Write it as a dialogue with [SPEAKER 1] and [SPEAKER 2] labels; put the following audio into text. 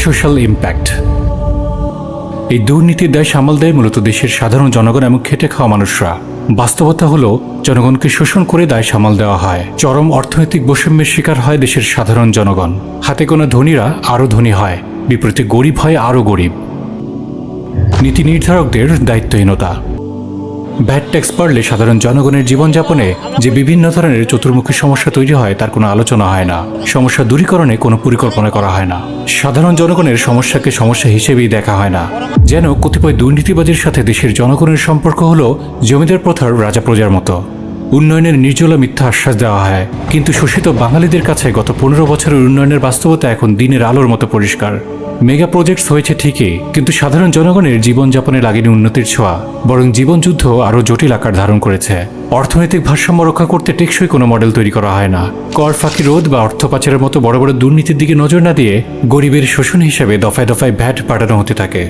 [SPEAKER 1] Social impact এই দুর্নীতির দায় সামাল দেয় মূলত দেশের সাধারণ জনগণ এবং খেটে খাওয়া মানুষরা। বাস্তবতা হলো, জনগণকে শোষণ করে দায় সামাল দেওয়া হয়। চরম অর্থনৈতিক বৈষম্যের শিকার হয় দেশের সাধারণ জনগণ। হাতে কোনো ধনীরা আরও ধনী হয়, বিপরীতে গরিব হয় আরও গরিব। নীতি নির্ধারকদের দায়িত্বহীনতা। ভ্যাট ট্যাক্স বাড়লে সাধারণ জনগণের জীবনযাপনে যে বিভিন্ন ধরনের চতুর্মুখী সমস্যা তৈরি হয়, তার কোনো আলোচনা হয় না। সমস্যা দূরীকরণে কোনো পরিকল্পনা করা হয় না। সাধারণ জনগণের সমস্যাকে সমস্যা হিসেবেই দেখা হয় না। যেন কতিপয় দুর্নীতিবাদীর সাথে দেশের জনগণের সম্পর্ক হলো জমিদার প্রথার রাজা প্রজার মতো। উন্নয়নের নির্জলা মিথ্যা আশ্বাস দেওয়া হয়। কিন্তু শোষিত বাঙালিদের কাছে গত পনেরো বছরের উন্নয়নের বাস্তবতা এখন দিনের আলোর মতো পরিষ্কার। মেগা প্রজেক্টস হয়েছে ঠিকই, কিন্তু সাধারণ জনগণের জীবনযাপনে লাগেনি উন্নতির ছোঁয়া, বরং জীবনযুদ্ধ আরও জটিল আকার ধারণ করেছে। অর্থনৈতিক ভারসাম্য রক্ষা করতে টেকসই কোনো মডেল তৈরি করা হয় না। কর ফাঁকি রোধ বা অর্থ পাচারের মতো বড় বড় দুর্নীতির দিকে নজর না দিয়ে গরিবের শোষণ হিসেবে দফায় দফায় ভ্যাট পাঠানো হতে থাকে।